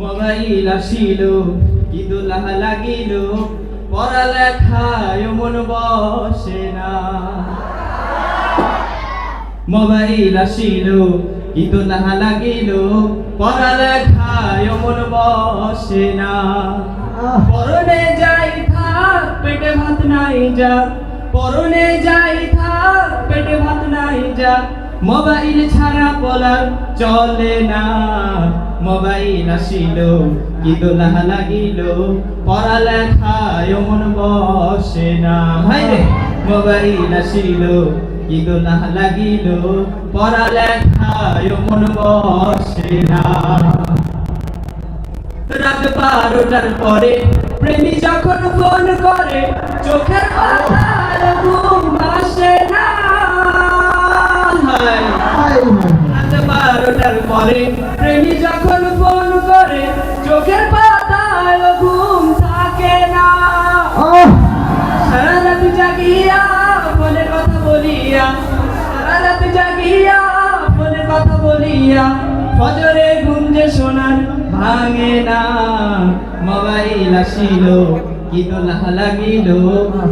Mobile আসিল কি দোলাহ লাগিল, পড়ালেখায় মন বসে না। মোবাইল আসিল কি দোলাহ লাগিল, পড়ালেখায় মন বসে না। পরনে যাই থাক, পেটে ভাত নাই যা। পরনে যাই থাক, পেটে ভাত নাই যা। মোবাইল ছাড়া বলার চলে না। মোবাইল আসিল কি দোলাহ লাগিল, পড়ালেখায় মন বসে না। হাই রে! মোবাইল আসিল কি দোলাহ লাগিল, পড়ালেখায় মন বসে না। রাত বারোটার পরে প্রেমী যখন ফোন করে, চোখের পাতার ঘুম আসে না। বারোটার পরে প্রেমী যখন ফোন করে চোখের পাতায় ঘুম থাকে না। সারা রাত জাগিয়া ফোনে কথা বলিয়া সারা রাত জাগিয়া ফোনে কথা বলিয়া ফজরে গুঞ্জে শোনার ভাঙে না মোবাইল আসিল দোলাহ লাগিল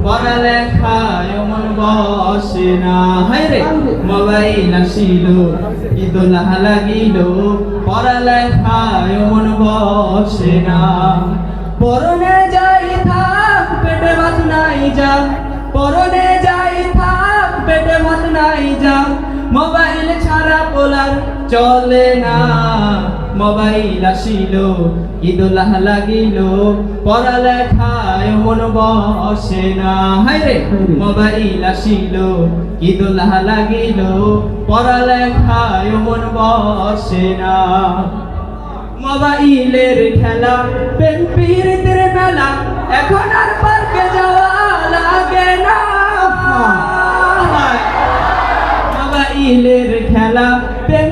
পড়ালেখায় মন বসে না। হায় রে! মোবাইল আসিল। দোলাহ লাগিল পড়ালেখায় মন বসে না। পরনে যাই থাক, পেটে ভাত নাই যা। পরনে যাই থাক, পেটে ভাত নাই যা। মোবাইল ছাড়া পোলার চলে না। মোবাইল আসিল ঈদুল্লাহ লাগিল পড়ালেখায় মন বসে না। হায় রে! মোবাইল আসিল ঈদুল্লাহ লাগিল পড়ালেখায় মন বসে না। মোবাইলের খেলা প্রেম পীড়িতের মেলা এখন আর পার্কে যাওয়া লাগে না। মোবাইলের খেলা প্রেম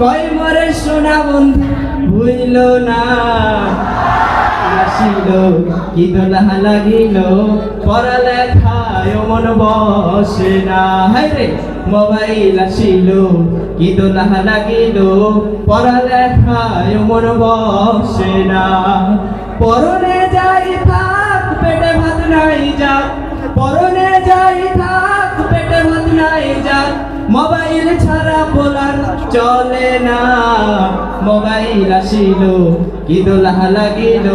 কয় মরে সোনা বন্ধু ভুইল না? আসিল, কি দোলাহ লাগিল? পড়ালেখায় মন বসে না। হায় রে, মোবাইল আসিল, কি দোলাহ লাগিল? পড়ালেখায় মন বসে না। পরনে যাই থাক, পেটে ভাত নাই যা। পরনে যাই থাক, পেটে ভাত নাই যা। মোবাইল ছাড়া বলার চলে না। মোবাইল আসিল কি দোলাহ লাগিল,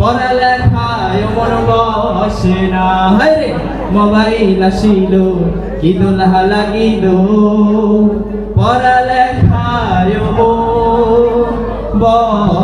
পড়ালেখায় মন বসে না। হায় রে, মোবাইল আসিল কি দোলাহ লাগিল, পড়ালেখায় মন বসে